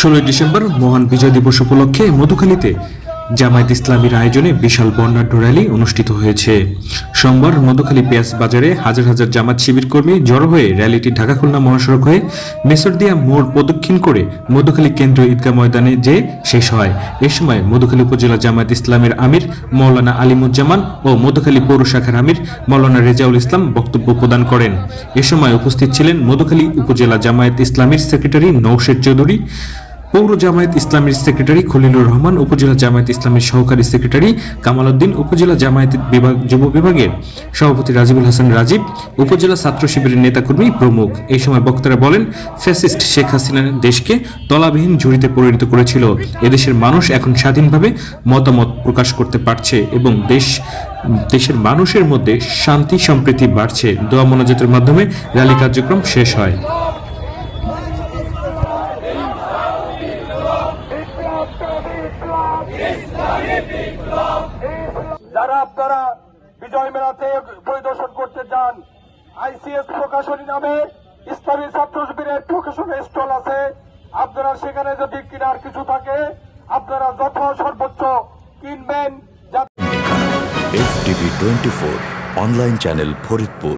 ষোলোই ডিসেম্বর মহান বিজয় দিবস উপলক্ষে মধুখালীতে জামায়াত ইসলামীর আয়োজনে বিশাল বর্ণাঢ্য র্যালি অনুষ্ঠিত হয়েছে। সোমবার মধুখালী পেঁয়াজ বাজারে হাজার হাজার জামাত শিবির কর্মী জড়ো হয়ে র্যালিটি ঢাকা খুলনা মহাসড়ক হয়ে মেসরদিয়া মোড় প্রদক্ষিণ করে মধুখালী কেন্দ্রীয় ঈদগাহ ময়দানে যে শেষ হয়। এ সময় মধুখালী উপজেলা জামায়াত ইসলামের আমির মৌলানা আলিমুজ্জামান ও মধুখালী পৌর শাখার আমির মৌলানা রেজাউল ইসলাম বক্তব্য প্রদান করেন। এ সময় উপস্থিত ছিলেন মধুখালী উপজেলা জামায়াত ইসলামীর সেক্রেটারি নৌশেদ চৌধুরী পৌর জামায়াত ইসলামীর সেক্রেটারি খলিলুর রহমান, উপজেলা জামায়াত ইসলামের সহকারী সেক্রেটারি কামাল উদ্দিন উপজেলা জামায়াত বিভাগ, যুব বিভাগের সভাপতি রাজিবুল হাসান রাজীব, উপজেলা ছাত্র শিবিরের নেতাকর্মী প্রমুখ। এই সময় বক্তারা বলেন, ফ্যাসিস্ট শেখ হাসিনা দেশকে তলাবিহীন ঝুড়িতে পরিণত করেছিল। এদেশের মানুষ এখন স্বাধীনভাবে মতামত প্রকাশ করতে পারছে এবং দেশ, দেশের মানুষের মধ্যে শান্তি সম্প্রীতি বাড়ছে। দোয়া মোনাজাতের মাধ্যমে র্যালি কার্যক্রম শেষ হয়। যারা আপনারা বিজয় মেলাতে পরিদর্শন করতে যান, আইসিএস প্রকাশনী নামে ইসলামী ছাত্র শিবিরের প্রকাশনী স্টল আছে। আপনারা সেখানে যদি কেনার কিছু থাকে, আপনারা যথ সর্বোচ্চ কিনবেন। যাতে twenty four online channel Faridpur